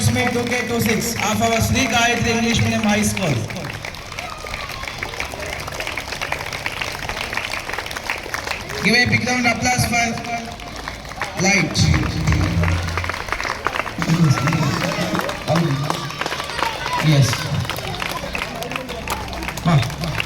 sports meet 2K26 of our Sri Gayatri English Medium High School. Give a big round of applause for Light. Yes. Huh.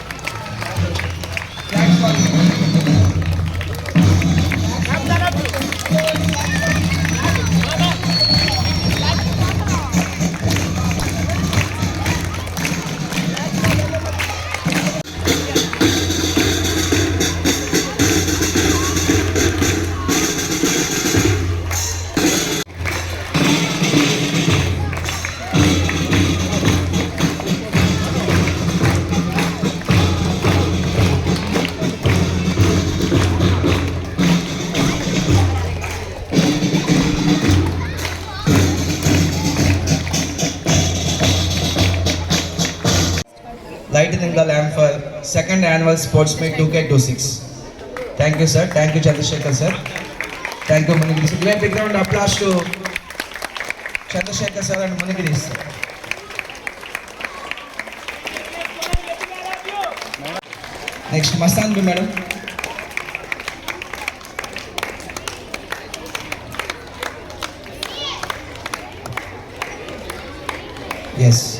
Second annual sports meet 2K26. Thank you, sir. Thank you, Chandrasekhar, sir. Thank you, Munigiri. So, great big round of applause to Chandrasekhar, sir, and Munigiri, sir. Next, Masanbi, madam. Yes.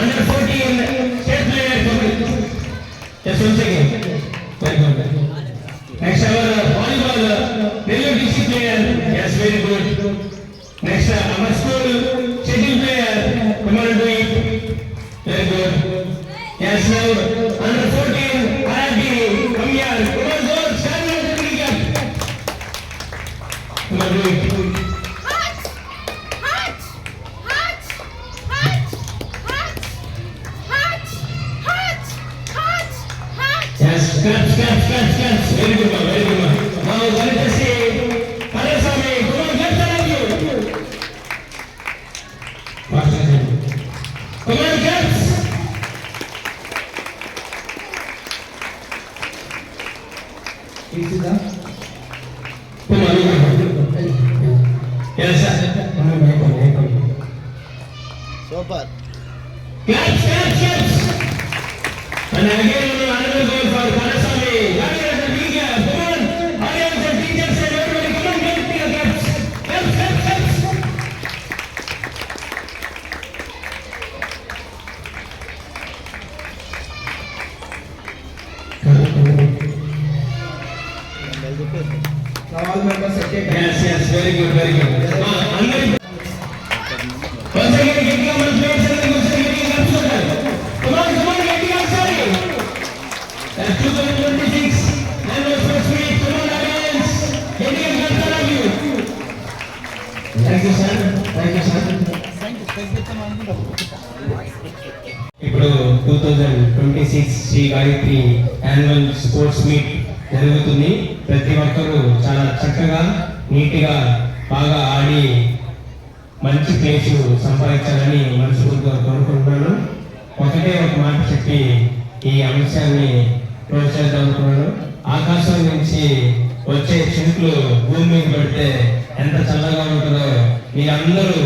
அந்த போட்டியில் state player சொல்லுங்க very good next our volleyball Nellore district player yes very good next our school settle player Kumar duet very good yes now members again. Yes, yes, very good, very good. Uh, once again, getting our plates and once again getting upside. Come on, come on, getting upside. That's 2026. And also speed. Come on, Lions. Getting a good of you. Thank you, sir. Thank you, sir. ఇప్పుడు two thousand twenty six Shri Gayatri annual sports meet జరుగుతుంది ప్రతి ఒక్కరూ చాలా చక్కగా నీట్గా బాగా ఆడి మంచి place సంపాదించాలని మనస్ఫూర్తిగా కోరుకుంటున్నాను ఒకటే ఒక మాట చెప్పి ఈ అంశాన్ని ప్రోత్సహిద్దాం అనుకున్నాను ఆకాశం నుంచి వచ్చే చినుకులు భూమి మీద పడితే ఎంత చల్లగా ఉంటుందో మీరందరూ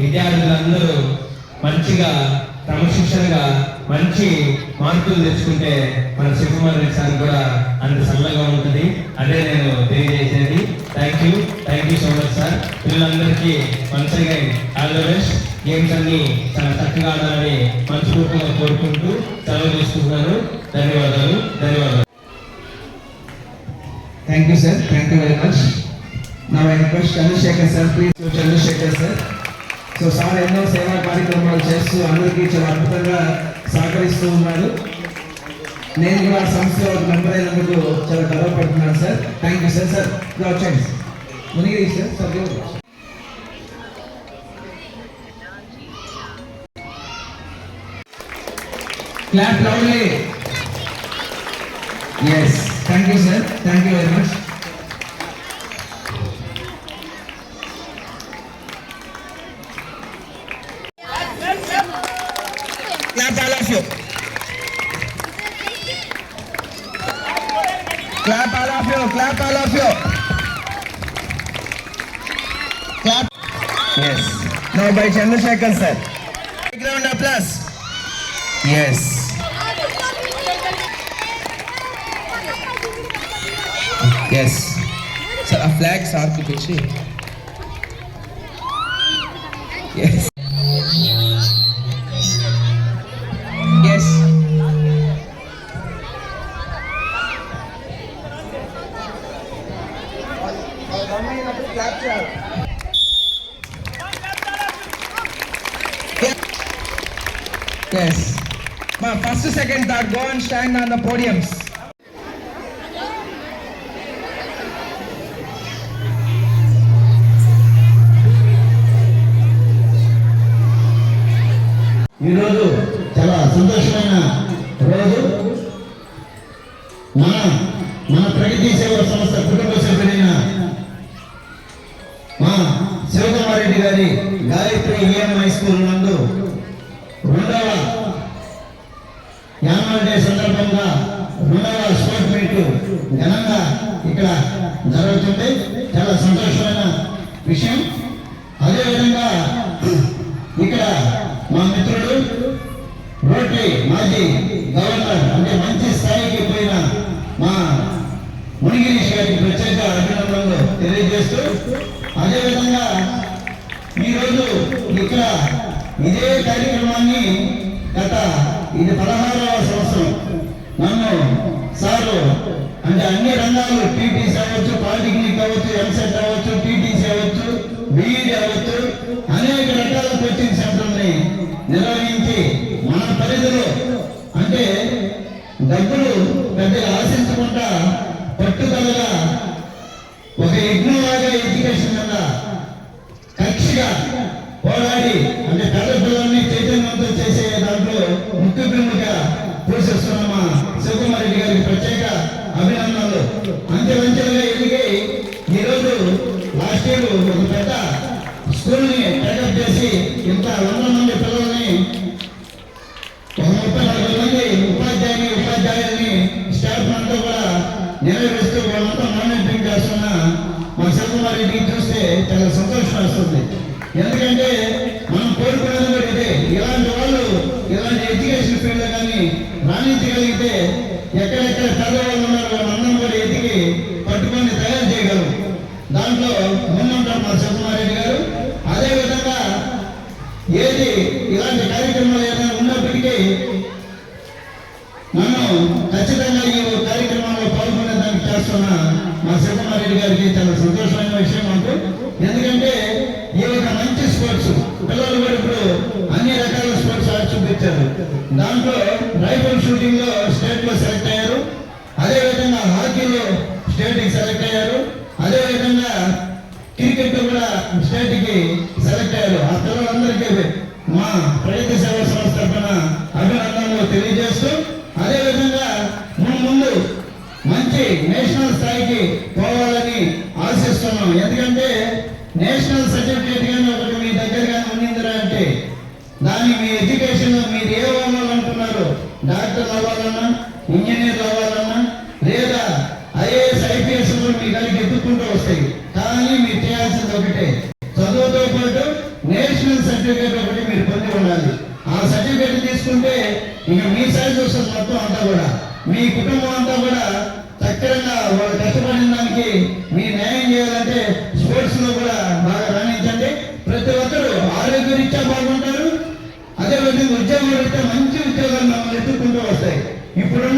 విద్యార్థులందరూ మంచిగా క్రమశిక్షణగా మంచి మార్కులు తెచ్చుకుంటే మన శివకుమార్ రెడ్డి సార్ కూడా అంత చల్లగా ఉంటుంది అదే నేను తెలియజేసేది thank you thank you so much sir పిల్లలందరికీ once again all the best games అన్ని చాలా చక్కగా ఆడాలని మనస్ఫూర్తిగా కోరుకుంటూ సెలవు తీసుకుంటున్నాను ధన్యవాదాలు ధన్యవాదాలు thank you sir thank you very much నా request Chandrasekhar sir please Chandrasekhar sir so sir ఎన్నో సేవా కార్యక్రమాలు చేస్తూ అందరికీ చాలా అద్భుతంగా సహకరిస్తూ ఉన్నారు నేను ఇవాళ సంస్థలో మెంబర్ అయినందుకు చాలా గర్వపడుతున్నాను sir thank you sir sir ఇలా వచ్చాను sir Munigiri sir sir clap loudly yes thank you sir thank you very much by Chandrasekhar sir. Background applause. Yes. Yes. Sir, a flag sir, Yes. podiums. ఈరోజు చాలా సంతోషమైన రోజు మన మన ప్రగతి సేవ సంస్థ కుటుంబ సభ్యులైన మా శివకుమారెడ్డి గారి గాయత్రి ఈఎంఐ స్కూల్ నందు రెండవ తెలియజేస్తూ అదేవిధంగా ఈరోజు ఇక్కడ ఇదే కార్యక్రమాన్ని గత ఇది పదహారవ సంవత్సరం నన్ను సారు అంటే అన్ని రంగాలు టీటీ సార్ ఎడ్యుకేషన్ ఫీల్డ్ కానీ రాణించగలిగితే ఎక్కడెక్కడ తగ్గవాళ్ళు ఉన్నారో వాళ్ళందరం కూడా ఎదిగి పట్టుకొని తయారు చేయగలరు దాంట్లో ముందుంటారు మా శివకుమారెడ్డి గారు అదేవిధంగా ఏది ఇలాంటి కార్యక్రమాలు ఏదైనా ఉన్నప్పటికీ మనం ఖచ్చితంగా ఈ కార్యక్రమంలో దానికి చేస్తున్న మా శివకుమారెడ్డి గారికి చాలా సంతోషం దాంట్లో రైఫల్ షూటింగ్ లో స్టేట్ లో సెలెక్ట్ అయ్యారు అదేవిధంగా హాకీలో స్టేట్కి సెలెక్ట్ అయ్యారు అదేవిధంగా క్రికెట్ కూడా స్టేట్కి సెలెక్ట్ అయ్యారు ఆ పిల్లలందరికీ మా ప్రయత్న సేవా సంస్థ తరఫున అభినందనలు తెలియజేస్తూ అదేవిధంగా ముందు మంచి నేషనల్ స్థాయికి పోవాలని ఆశిస్తున్నాం ఎందుకంటే నేషనల్ రావాలన్నా ఇంజనీర్ రావాలన్నా లేదా ఐఏఎస్ ఐపీఎస్ మీ కలిగి ఎత్తుకుంటూ వస్తాయి కానీ మీరు చేయాల్సింది ఒకటే చదువుతో పాటు నేషనల్ సర్టిఫికేట్ ఒకటి మీరు పొంది ఉండాలి ఆ సర్టిఫికేట్ తీసుకుంటే ఇంకా మీ సైజ్ వస్తుంది మొత్తం అంతా కూడా మీ కుటుంబం అంతా కూడా చక్కగా వాళ్ళు కష్టపడి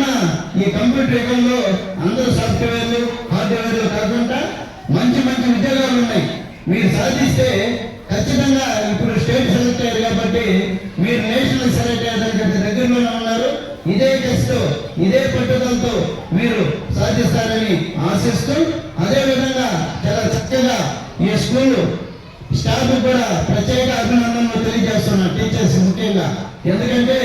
ఉన్న ఈ కంప్యూటర్ యుగంలో అందరూ సాఫ్ట్వేర్లు హార్డ్వేర్లు కాకుండా మంచి మంచి ఉద్యోగాలు ఉన్నాయి మీరు సాధిస్తే ఖచ్చితంగా ఇప్పుడు స్టేట్ సెలెక్ట్ అయ్యారు కాబట్టి మీరు నేషనల్ సెలెక్ట్ అయ్యేదానికి దగ్గరలోనే ఉన్నారు ఇదే కష్టతో ఇదే పట్టుదలతో మీరు సాధిస్తారని ఆశిస్తూ అదేవిధంగా చాలా చక్కగా ఈ స్కూల్ స్టాఫ్ కూడా ప్రత్యేక అభినందనలు తెలియజేస్తున్నా టీచర్స్ ముఖ్యంగా ఎందుకంటే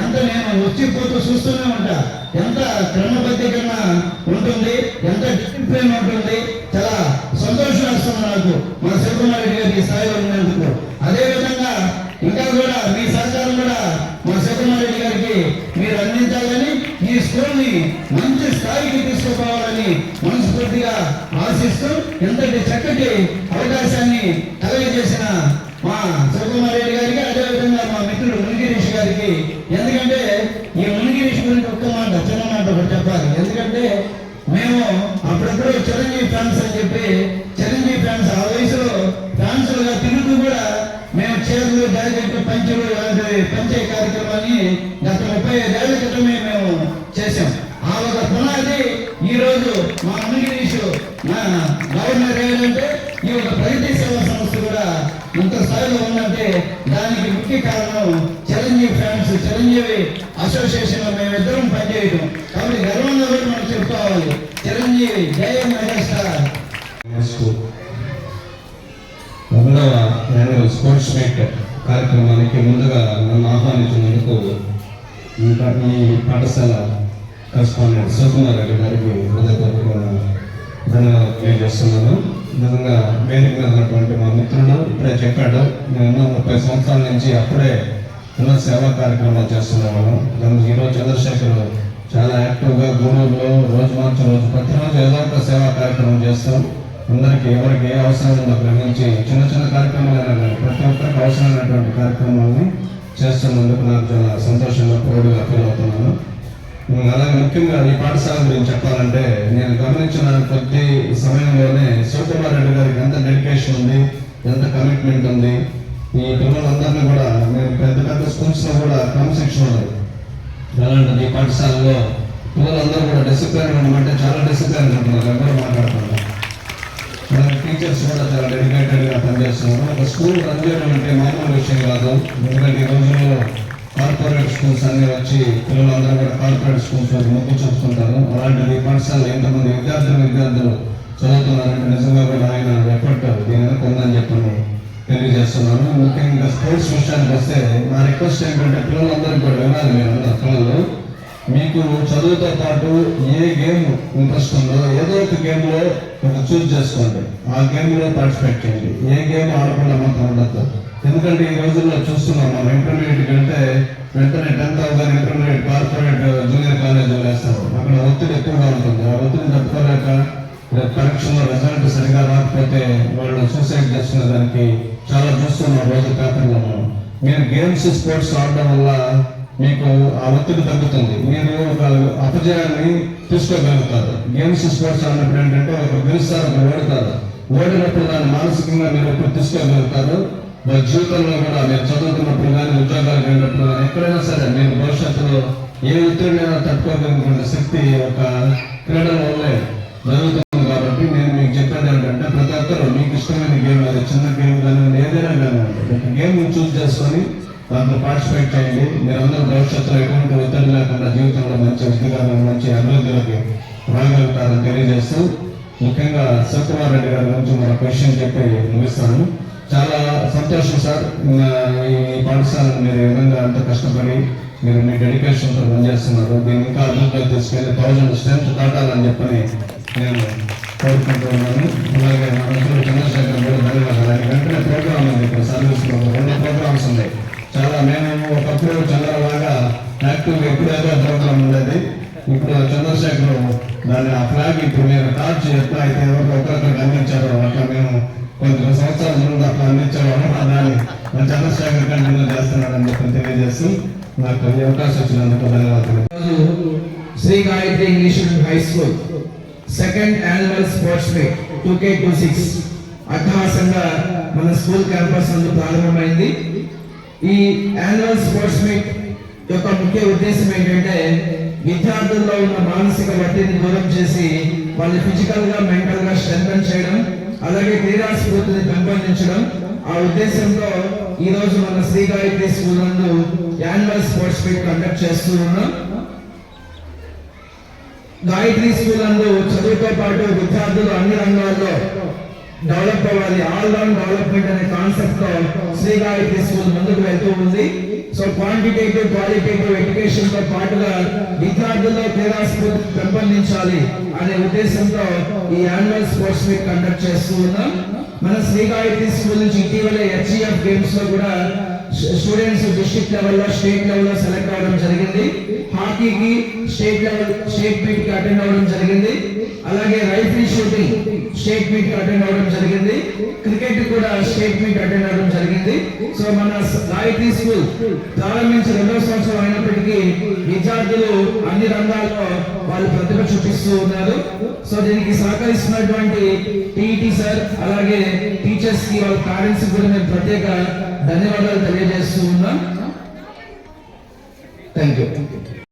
ఎంత నేను వచ్చి పోతూ చూస్తూనే ఉంటా ఎంత క్రమబద్ధీకరణ ఉంటుంది ఎంత డిసిప్లిన్ ఉంటుంది చాలా సంతోషం వస్తుంది నాకు మన శివకుమార్ రెడ్డి గారికి స్థాయిలో ఉన్నందుకు అదేవిధంగా ఇంకా కూడా మీ సహకారం కూడా మన శివకుమార్ గారికి మీరు అందించాలని ఈ స్కూల్ని మంచి స్థాయికి తీసుకుపోవాలని మనస్ఫూర్తిగా ఆశిస్తూ ఎంతటి చక్కటి అవకాశాన్ని కలగజేసిన అసోసియేషన్ లో మేమిద్దరం పనిచేయడం కాబట్టి గర్వంగా కూడా మనం చెప్పుకోవాలి Chiranjeevi Jaya megastar sports meet కార్యక్రమానికి ముందుగా నన్ను ఆహ్వానించినందుకు ఈ పాఠశాల కరస్పాండెంట్ సుకుమార్ రెడ్డి గారికి హృదయపూర్వకంగా ధన్యవాదాలు తెలియజేస్తున్నాను నిజంగా వేదికగా ఉన్నటువంటి మా మిత్రుడు ఇప్పుడే చెప్పాడు నేను ముప్పై సంవత్సరాల నుంచి అప్పుడే ఎన్నో సేవా కార్యక్రమాలు చేస్తున్న మనం ఈరోజు చంద్రశేఖర్ చాలా యాక్టివ్గా గూగుల్లో రోజు మార్చి రోజు ప్రతిరోజు ఏదో ఒక సేవా కార్యక్రమం చేస్తాం అందరికీ ఎవరికి ఏ అవసరం ఉందో గ్రహించి చిన్న చిన్న కార్యక్రమాలు ప్రతి ఒక్కరికి అవసరమైనటువంటి కార్యక్రమాలని చేస్తున్నందుకు నాకు చాలా సంతోషంగా ప్రౌడ్గా ఫీల్ అవుతున్నాను అలాగే ముఖ్యంగా ఈ పాఠశాల గురించి చెప్పాలంటే నేను గమనించిన కొద్ది సమయంలోనే శివకుమార్ రెడ్డి గారికి ఎంత డెడికేషన్ ఉంది ఎంత కమిట్మెంట్ ఉంది ఈ పిల్లలందరినీ కూడా మేము పెద్ద పెద్ద స్కూల్స్లో కూడా క్రమశిక్షణ ఉన్నది అలాంటిది పాఠశాలలో పిల్లలందరూ కూడా డిసిప్లైన్ ఉండమంటే చాలా డిసిప్లైన్ ఉంటున్నారు అందరూ మాట్లాడుతున్నారు టీచర్స్ కూడా చాలా డెడికేటెడ్గా పనిచేస్తున్నారు ఒక స్కూల్ రన్ చేయడం అంటే మామూలు విషయం కాదు ఎందుకంటే ఈ రోజుల్లో కార్పొరేట్ స్కూల్స్ అన్ని వచ్చి పిల్లలందరూ కూడా కార్పొరేట్ స్కూల్స్ మొగ్గు చూస్తుంటారు అలాంటిది పాఠశాలలో ఎంతమంది విద్యార్థులు విద్యార్థులు చదువుతున్నారంటే నిజంగా కూడా ఆయన ఎఫర్ట్ దీని కొందని చెప్పండి తెలియజేస్తున్నాను ముఖ్యంగా స్పోర్ట్స్ విషయానికి వస్తే నా రిక్వెస్ట్ ఏంటంటే పిల్లలందరూ కూడా వినాలి మీరు నా పిల్లలు మీకు చదువుతో పాటు ఏ గేమ్ ఇంట్రెస్ట్ ఉందో ఏదో ఒక గేమ్లో కొంచెం చూస్ చేసుకోండి ఆ గేమ్లో పార్టిసిపేట్ చేయండి ఏ గేమ్ ఆడకుండా మాత్రం ఉండద్దు ఎందుకంటే ఈ రోజుల్లో చూస్తున్నాం మనం ఇంటర్మీడియట్ కంటే వెంటనే టెన్త్ అవగానే ఇంటర్మీడియట్ కార్పొరేట్ జూనియర్ కాలేజీలో వేస్తారు అక్కడ ఒత్తిడి ఎక్కువగా ఉంటుంది ఆ ఒత్తిడి తట్టుకోలేక పరీక్షలో రిజల్ట్ సరిగా రాకపోతే వాళ్ళు సూసైడ్ చేస్తున్న దానికి చూస్తున్నాం రోజు కాకుండా మీరు గేమ్స్ స్పోర్ట్స్ ఆడడం వల్ల మీకు ఆ ఒత్తిడి తగ్గుతుంది మీరు ఒక అపజయాన్ని తీసుకోగలుగుతారు గేమ్స్ స్పోర్ట్స్ ఆడినప్పుడు ఏంటంటే ఒక గెలుస్తారు ఒక ఓడతారు ఓడినప్పుడు దాన్ని మానసికంగా మీరు ఎప్పుడు తీసుకోగలుగుతారు వారి జీవితంలో కూడా మీరు చదువుతున్నప్పుడు కానీ ఉద్యోగాలు వెళ్ళినప్పుడు కానీ ఎక్కడైనా సరే మీరు భవిష్యత్తులో ఏ ఒత్తిడినైనా తట్టుకోగలిగిన శక్తి ఒక క్రీడల వల్లే జరుగుతుంది ప్రతి ఒక్కరు మీకు ఇష్టమైన గేమ్ అది చిన్న గేమ్ కానీ ఏదైనా కానీ గేమ్ చూస్ చేసుకొని దాంట్లో పార్టిసిపేట్ చేయండి అందరూ భవిష్యత్తులో ఎటువంటి ఒత్తిడి లేకుండా జీవితంలో మంచి ఉద్యోగాలు మంచి అభివృద్ధిలోకి రాగలుగుతారని తెలియజేస్తూ ముఖ్యంగా శివకుమార్ రెడ్డి గారి గురించి మన క్వశ్చన్ చెప్పి ముగిస్తాను చాలా సంతోషం సార్ ఈ పాఠశాలను మీరు విధంగా అంత కష్టపడి మీరు మీ డెడికేషన్తో పనిచేస్తున్నారు దీన్ని ఇంకా అభివృద్ధిలో తీసుకెళ్ళి థౌజండ్ స్ట్రెంత్ దాటాలని చెప్పని నేను కోరుకుంటున్నాను అలాగే మనసులు చంద్రశేఖర్ కూడా ధన్యవాదాలు వెంటనే ప్రోగ్రామ్ ఉంది ఇప్పుడు సర్వీస్లో రెండు ప్రోగ్రామ్స్ ఉన్నాయి చాలా మేము ఒకప్పుడు చంద్రలాగా యాక్టివ్ ఎప్పుడు ఏదో ప్రోగ్రామ్ ఉండేది ఇప్పుడు చంద్రశేఖర్ దాన్ని ఆ ఫ్లాగ్ ఇప్పుడు మీరు టార్చ్ ఎట్లా అయితే ఎవరికి ఒకరికి అందించారో అట్లా మేము కొంచెం సంవత్సరాల ముందు అట్లా అందించడం దాన్ని చంద్రశేఖర్ కంటిన్యూ చేస్తున్నారని చెప్పి తెలియజేస్తూ నాకు ఈ అవకాశం వచ్చినందుకు ధన్యవాదాలు Shri Gayatri English high school second annual sports day two K two six అట్టహాసంగా మన స్కూల్ క్యాంపస్ నందు ప్రారంభమైంది ఈ యాన్యువల్ స్పోర్ట్స్ మీట్ యొక్క ముఖ్య ఉద్దేశం ఏంటంటే విద్యార్థుల్లో ఉన్న మానసిక ఒత్తిడిని దూరం చేసి వాళ్ళని ఫిజికల్ గా మెంటల్ గా స్ట్రెంగ్ చేయడం అలాగే క్రీడా స్ఫూర్తిని పెంపొందించడం ఆ ఉద్దేశంలో ఈ రోజు మన శ్రీ గాయత్రి స్కూల్ నందు యాన్యువల్ స్పోర్ట్స్ మీట్ కండక్ట్ చేస్తూ ఉన్నాం గాయత్రీ స్కూల్ అందు చదువుతో పాటు విద్యార్థులు అన్ని రంగాల్లో డెవలప్ అవ్వాలి ఆల్ రౌండ్ డెవలప్మెంట్ అనే కాన్సెప్ట్ తో శ్రీ గాయత్రీ స్కూల్ ముందుకు వెళ్తూ ఉంది సో క్వాంటిటేటివ్ క్వాలిటేటివ్ ఎడ్యుకేషన్ తో పాటుగా విద్యార్థుల్లో క్రీడాస్ఫూర్తి పెంపొందించాలి అనే ఉద్దేశంతో ఈ యాన్యువల్ స్పోర్ట్స్ మీట్ కండక్ట్ చేస్తూ ఉన్నాం మన శ్రీ గాయత్రి స్కూల్ నుంచి ఇటీవలే హెచ్ఈఎఫ్ గేమ్స్ లో కూడా స్టూడెంట్స్ డిస్ట్రిక్ట్ లెవెల్లో స్టేట్ లో సెలెక్ట్ అవ్వడం జరిగింది హాకీకి స్టేట్ లెవెల్ స్టేట్ కి అటెండ్ అవ్వడం జరిగింది అలాగే rifle shooting state meet attend అవ్వడం జరిగింది క్రికెట్ కూడా స్టేట్ మీట్ అటెండ్ అవ్వడం జరిగింది సో మన రాయితీ స్కూల్ ప్రారంభించి రెండో సంవత్సరం అయినప్పటికీ విద్యార్థులు అన్ని రంగాల్లో వాళ్ళు ప్రతిభ చూపిస్తూ ఉన్నారు సో దీనికి సహకరిస్తున్నటువంటి టీఈటీ సార్ అలాగే టీచర్స్ కి వాళ్ళ పేరెంట్స్ కూడా మేము ప్రత్యేక ధన్యవాదాలు తెలియజేస్తూ ఉన్నాం థ్యాంక్ యూ